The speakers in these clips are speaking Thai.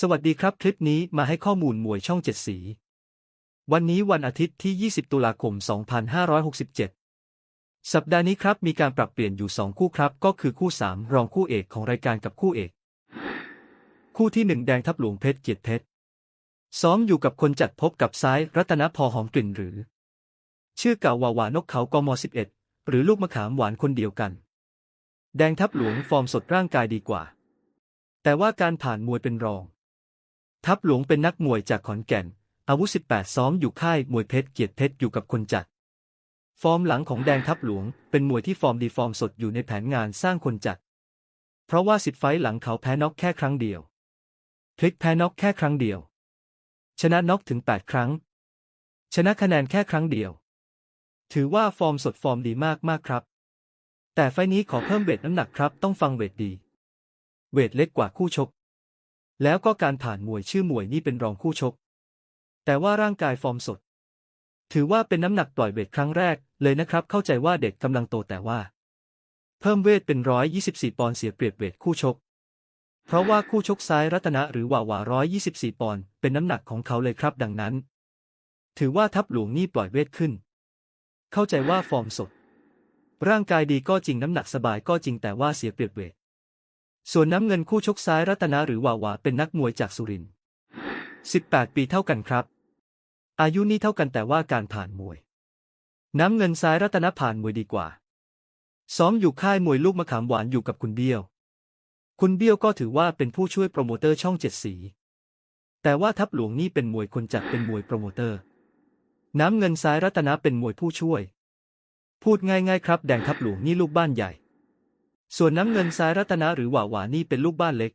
สวัสดีครับ คลิปนี้มาให้ข้อมูลมวยช่องเจ็ดสี วันนี้วันอาทิตย์ที่ 20 ตุลาคม 2567 สัปดาห์นี้ครับมีการปรับเปลี่ยนอยู่ 2 คู่ครับ ก็คือคู่ 3 รองคู่เอกของรายการกับคู่เอก คู่ที่ 1 แดงทับหลวงเพชรเกียรติเพชร ซ้อมอยู่กับคนจัดพบกับซ้ายรัตนพอหอมกลิ่นหรือ ชื่อเก่าวาวานกเขากม 11 หรือลูกมะขามหวานคนเดียวกัน แดงทับหลวงฟอร์มสดร่างกายดีกว่า แต่ว่าการผ่านมวยเป็นรอง ทัพหลวงเป็นนักมวยจากขอนแก่น อาวุธ 18 ซ้อมอยู่ค่ายมวยเพชรเกียรติเพชรอยู่กับคนจัด ฟอร์มหลังของแดงทัพหลวง เป็นมวยที่ฟอร์มดีฟอร์มสดอยู่ในแผนงานสร้างคนจัด เพราะว่าสิทธิ์ไฟท์หลังเขาแพ้น็อกแค่ครั้งเดียว พลิกแพ้น็อกแค่ครั้งเดียว ชนะน็อกถึง 8 ครั้ง ชนะคะแนนแค่ครั้งเดียว ถือว่าฟอร์มสดฟอร์มดีมากมากครับ แต่ไฟนี้ขอเพิ่มเวทน้ำหนักครับ ต้องฟังเวทดี เวทเล็กกว่าคู่ชก แล้วก็การผ่านมวยชื่อมวยนี่เป็นรองคู่ชก แต่ว่าร่างกายฟอร์มสด ถือว่าเป็นน้ำหนักปล่อยเวทครั้งแรกเลยนะครับ เข้าใจว่าเด็กกำลังโตแต่ว่า เพิ่มเวทเป็นร้อยยี่สิบสี่ปอนด์เสียเปรียบเวทคู่ชก เพราะว่าคู่ชกซ้ายรัตนะหรือว่าว่าร้อยยี่สิบสี่ปอนด์เป็นน้ำหนักของเขาเลยครับดังนั้น ถือว่าทัพหลวงนี่ปล่อยเวทขึ้น เข้าใจว่าฟอร์มสด ร่างกายดีก็จริงน้ำหนักสบายก็จริงแต่ว่าเสียเปรียบเวท ส่วนน้ำเงินคู่ชกซ้ายรัตนาหรือวาวาเป็นนักมวยจากสุรินทร์18 ปีเท่ากันครับ อายุนี่เท่ากันแต่ว่าการผ่านมวย น้ำเงินซ้ายรัตนาผ่านมวยดีกว่า ซ้อมอยู่ค่ายมวยลูกมะขามหวานอยู่กับคุณเบี้ยว คุณเบี้ยวก็ถือว่าเป็นผู้ช่วยโปรโมเตอร์ช่องเจ็ดสี แต่ว่าทัพหลวงนี่เป็นมวยคนจัดเป็นมวยโปรโมเตอร์ น้ำเงินซ้ายรัตนาเป็นมวยผู้ช่วย พูดง่ายๆครับ แดงทัพหลวงนี่ลูกบ้านใหญ่ ส่วนน้ำเงินซ้ายรัตนะหรือหว่าหวานี่เป็นลูกบ้านเล็ก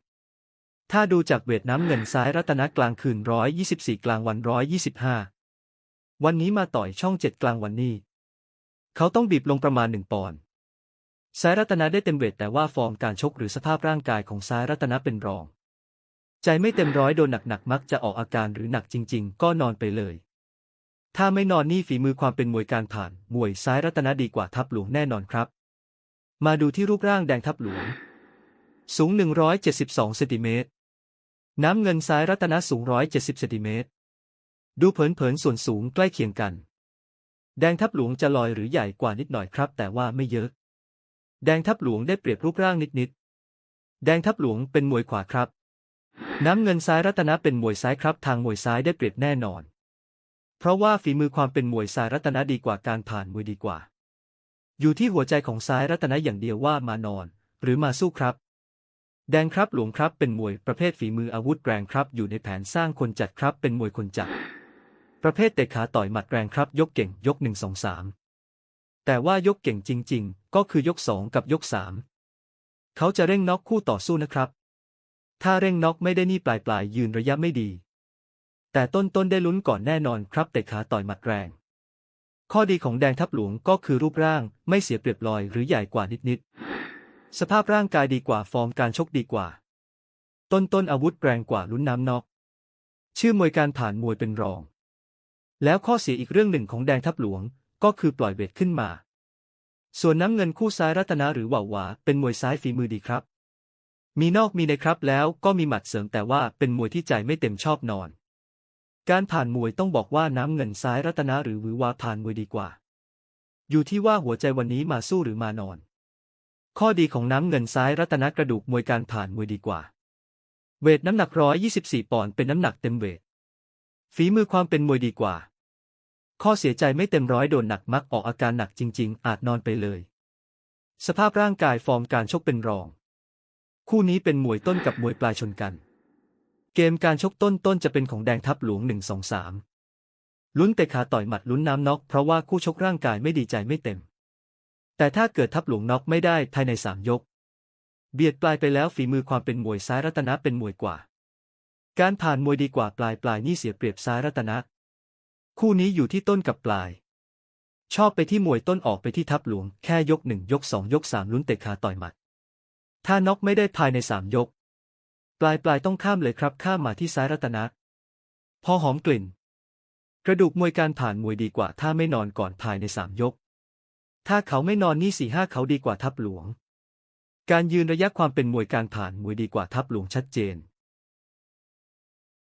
ถ้าดูจากเวทน้ำเงินซ้ายรัตนะกลางคืนร้อยยี่สิบสี่กลางวันร้อยยี่สิบห้าวันนี้มาต่อยช่องเจ็ดกลางวันนี้ เขาต้องบีบลงประมาณหนึ่งปอนด์ซ้ายรัตนะได้เต็มเวทแต่ว่าฟอร์มการชกหรือสภาพร่างกายของซ้ายรัตนะเป็นรอง ใจไม่เต็มร้อยโดนหนักๆมักจะออกอาการหรือหนักจริง ๆ ก็นอนไปเลย ถ้าไม่นอนนี่ฝีมือความเป็นมวยการผ่าน มวยซ้ายรัตนะดีกว่าทัพหลวงแน่นอนครับ มาดูที่รูปร่างแดงทับหลวง สูง 172เซนติเมตร น้ำเงินซ้ายรัตนะสูง 170เซนติเมตร ดูเผินๆส่วนสูงใกล้เคียงกัน แดงทับหลวงจะลอยหรือใหญ่กว่านิดหน่อยครับ แต่ว่าไม่เยอะ แดงทับหลวงได้เปรียบรูปร่างนิดๆ แดงทับหลวงเป็นมวยขวาครับ น้ำเงินซ้ายรัตนะเป็นมวยซ้ายครับ ทางมวยซ้ายได้เปรียบแน่นอน เพราะว่าฝีมือความเป็นมวยซ้ายรัตนะดีกว่าการผ่านมวยดีกว่า อยู่ที่หัวใจของซ้ายรัตนะอย่างเดียวว่ามานอน หรือมาสู้ครับ แดงครับหลวงครับเป็นมวยประเภทฝีมืออาวุธแรงครับ อยู่ในแผนสร้างคนจัดครับ เป็นมวยคนจัด ประเภทเตะขาต่อยหมัดแรงครับ ยกเก่งยกหนึ่งสองสามแต่ว่ายกเก่งจริง ๆ ก็คือยกสองกับยกสามเขาจะเร่งน็อกคู่ต่อสู้นะครับ ถ้าเร่งน็อกไม่ได้นี่ปลายปลายๆยืนระยะไม่ดี แต่ต้นต้นๆได้ลุ้นก่อนแน่นอนครับเตะขาต่อยหมัดแรง ข้อดีของแดงทับหลวงก็คือรูปร่างไม่เสียเปรียบลอยหรือใหญ่กว่านิดๆ สภาพร่างกายดีกว่าฟอร์มการชกดีกว่า ต้นต้นอาวุธแรงกว่าลุ้นน้ำนอก ชื่อมวยการผ่านมวยเป็นรอง แล้วข้อเสียอีกเรื่องหนึ่งของแดงทับหลวงก็คือปล่อยเวทขึ้นมา ส่วนน้ำเงินคู่ซ้ายรัตนาหรือหว่าหวาเป็นมวยซ้ายฝีมือดีครับ มีนอกมีในครับแล้วก็มีหมัดเสริมแต่ว่าเป็นมวยที่ใจไม่เต็มชอบนอน การผ่านมวยต้องบอกว่าน้ำเงินซ้ายรัตนาหรือหวือวาผ่านมวยดีกว่า อยู่ที่ว่าหัวใจวันนี้มาสู้หรือมานอน ข้อดีของน้ำเงินซ้ายรัตนกระดูกมวยการผ่านมวยดีกว่า เวทน้ำหนักร้อยยี่สิบสี่ปอนด์เป็นน้ำหนักเต็มเวท ฝีมือความเป็นมวยดีกว่า ข้อเสียใจไม่เต็มร้อยโดนหนักมักออกอาการหนักจริง ๆ อาจนอนไปเลย สภาพร่างกายฟอร์มการชกเป็นรอง คู่นี้เป็นมวยต้นกับมวยปลายชนกัน เกมการชกต้นต้นจะเป็นของแดงทับหลวงหนึ่งสองสามลุ้นเตะขาต่อยหมัดลุ้นน้ำน็อกเพราะว่าคู่ชกร่างกายไม่ดีใจไม่เต็ม แต่ถ้าเกิดทับหลวงน็อกไม่ได้ภายในสามยก เบียดปลายไปแล้วฝีมือความเป็นมวยซ้ายรัตนะเป็นมวยกว่า การผ่านมวยดีกว่าปลายปลายนี่เสียเปรียบซ้ายรัตนะ คู่นี้อยู่ที่ต้นกับปลาย ชอบไปที่มวยต้นออกไปที่ทับหลวง แค่ยกหนึ่งยกสองยกสามลุ้นเตะขาต่อยหมัด ถ้าน็อกไม่ได้ภายในสามยก ปลายปลายต้องข้ามเลยครับ ข้ามมาที่ซ้ายรัตนะ พอหอมกลิ่น กระดูกมวยการผ่านมวยดีกว่า ถ้าไม่นอนก่อนภายในสามยก ถ้าเขาไม่นอนนี่สี่ห้าเขาดีกว่าทับหลวง การยืนระยะความเป็นมวยการผ่านมวยดีกว่าทับหลวงชัดเจน